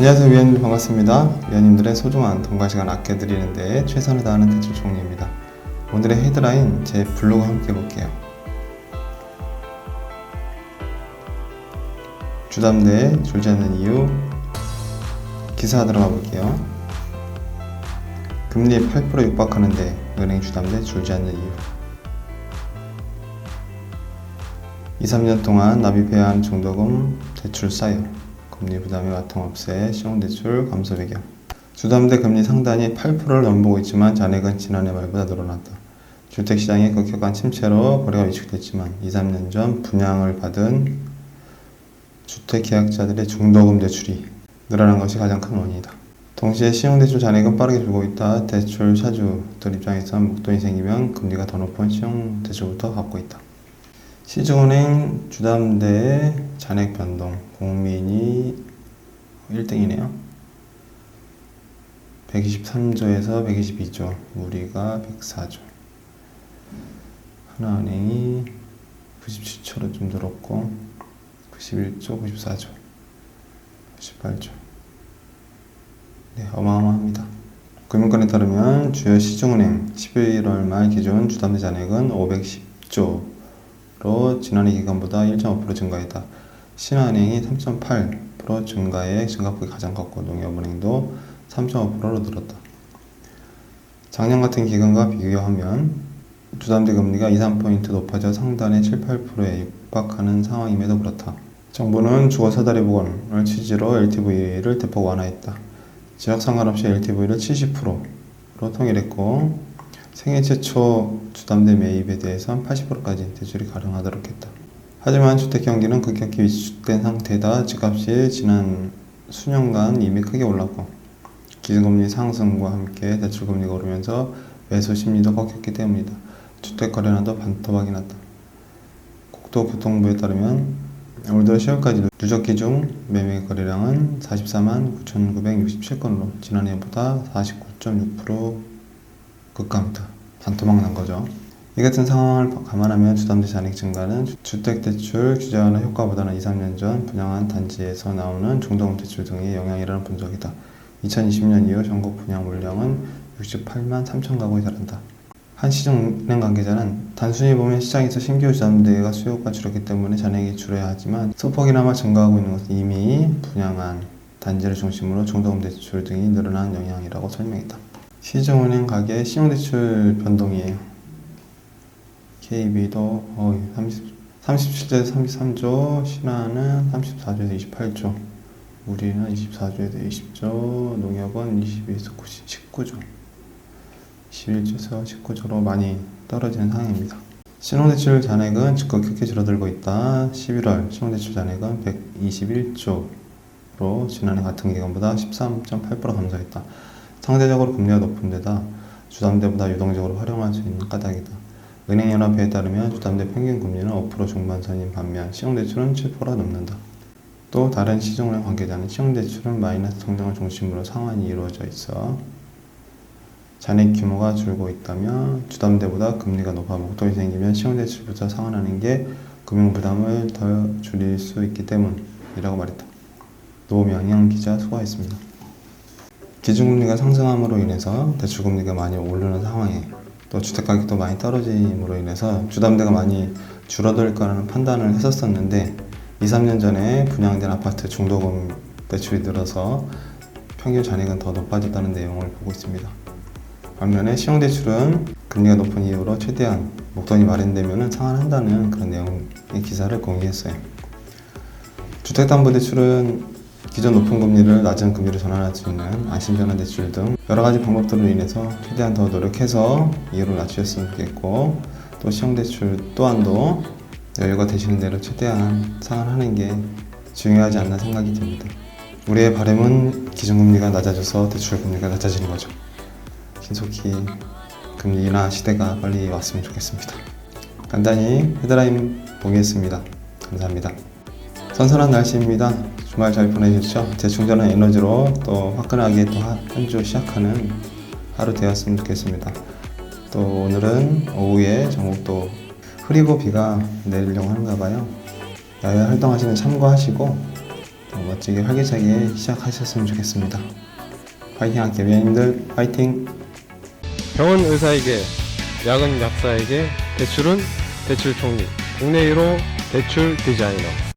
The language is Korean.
안녕하세요 위원님 반갑습니다. 위원님들의 소중한 통과 시간 아껴드리는 데 최선을 다하는 대출 총리입니다. 오늘의 헤드라인 제 블로그 함께 볼게요. 주담대 줄지 않는 이유 기사 들어가 볼게요. 금리 8% 육박하는데 은행 주담대 줄지 않는 이유 2, 3년 동안 납입해야 하는 중도금 대출 쌓여 금리 부담이 와통 없애 신용대출 감소 배경 주담대 금리 상단이 8%를 넘보고 있지만 잔액은 지난해 말보다 늘어났다. 주택시장의 급격한 침체로 거래가 위축됐지만 2, 3년 전 분양을 받은 주택 계약자들의 중도금 대출이 늘어난 것이 가장 큰 원인이다. 동시에 신용대출 잔액은 빠르게 줄고 있다. 대출 차주들 입장에선 목돈이 생기면 금리가 더 높은 신용대출부터 갚고 있다. 시중은행 주담대 잔액 변동 국민이 1등이네요. 123조에서 122조, 우리가 104조. 하나은행이 97조로 좀 늘었고 91조, 94조, 98조. 네, 어마어마합니다. 금융권에 따르면 주요 시중은행 11월 말 기준 주담대 잔액은 510조로 지난해 기간보다 1.5% 증가했다. 신한은행이 3.8% 증가해 증가폭이 가장 컸고 농협은행도 3.5%로 늘었다. 작년 같은 기간과 비교하면 주담대 금리가 2, 3포인트 높아져 상단의 7, 8%에 육박하는 상황임에도 그렇다. 정부는 주거 사다리 복원을 취지로 LTV를 대폭 완화했다. 지역 상관없이 LTV를 70%로 통일했고 생애 최초 주담대 매입에 대해선 80%까지 대출이 가능하도록 했다. 하지만 주택 경기는 급격히 위축된 상태다. 집값이 지난 수년간 이미 크게 올랐고 기준금리 상승과 함께 대출금리가 오르면서 매수 심리도 꺾였기 때문이다. 주택 거래량도 반토막이 났다. 국토교통부에 따르면 올들 10월까지 누적 기준 매매 거래량은 44만 9,967건으로 지난해보다 49.6% 급감이다. 반토막 난 거죠. 이 같은 상황을 감안하면 주담대 잔액 증가는 주택대출 규제 완화 효과보다는 2, 3년 전 분양한 단지에서 나오는 중도금 대출 등의 영향이라는 분석이다. 2020년 이후 전국 분양 물량은 68만 3천 가구에 달한다. 한 시중은행 관계자는 단순히 보면 시장에서 신규 주담대가 수요가 줄었기 때문에 잔액이 줄어야 하지만 소폭이나마 증가하고 있는 것은 이미 분양한 단지를 중심으로 중도금 대출 등이 늘어난 영향이라고 설명했다. 시중은행 가계 신용대출 변동이에요. KB도 어, 30, 37조에서 33조, 신한은 34조에서 28조, 우리는 24조에서 20조, 농협은 22에서 19조, 11조에서 19조로 많이 떨어지는 상황입니다. 신용대출 잔액은 크게 줄어들고 있다. 11월 신용대출 잔액은 121조로 지난해 같은 기간보다 13.8% 감소했다. 상대적으로 금리가 높은 데다 주담대보다 유동적으로 활용할 수 있는 까닭이다. 은행연합회에 따르면 주담대 평균 금리는 5% 중반선인 반면 신용대출은 7%가 넘는다. 또 다른 시중은행 관계자는 신용대출은 마이너스 통장을 중심으로 상환이 이루어져 있어 잔액 규모가 줄고 있다며 주담대보다 금리가 높아 목돈이 생기면 신용대출부터 상환하는 게 금융 부담을 더 줄일 수 있기 때문이라고 말했다. 노명영 기자 수고했습니다. 기준금리가 상승함으로 인해서 대출금리가 많이 오르는 상황에 또 주택 가격도 많이 떨어짐으로 인해서 주담대가 많이 줄어들 거라는 판단을 했었었는데 2, 3년 전에 분양된 아파트 중도금 대출이 늘어서 평균 잔액은 더 높아졌다는 내용을 보고 있습니다. 반면에 신용대출은 금리가 높은 이유로 최대한 목돈이 마련되면 상환한다는 그런 내용의 기사를 공유했어요. 주택담보대출은 기존 높은 금리를 낮은 금리로 전환할 수 있는 안심전환 대출 등 여러 가지 방법들로 인해서 최대한 더 노력해서 이율을 낮추셨으면 좋겠고 또 신용대출 또한도 여유가 되시는 대로 최대한 상환하는 게 중요하지 않나 생각이 듭니다. 우리의 바람은 기준금리가 낮아져서 대출금리가 낮아지는 거죠. 신속히 금리 인하 시대가 빨리 왔으면 좋겠습니다. 간단히 헤드라인 보겠습니다. 감사합니다. 선선한 날씨입니다. 주말 잘 보내셨죠? 재충전한 에너지로 또 화끈하게 또 한 주 시작하는 하루 되었으면 좋겠습니다. 또 오늘은 오후에 전국도 흐리고 비가 내리려고 하는가 봐요. 야외 활동하시는 참고하시고 더 멋지게 활기차게 시작하셨으면 좋겠습니다. 파이팅 할게요. 위원님들 파이팅! 병원 의사에게, 약은 약사에게, 대출은 대출 총리, 국내 1호 대출 디자이너.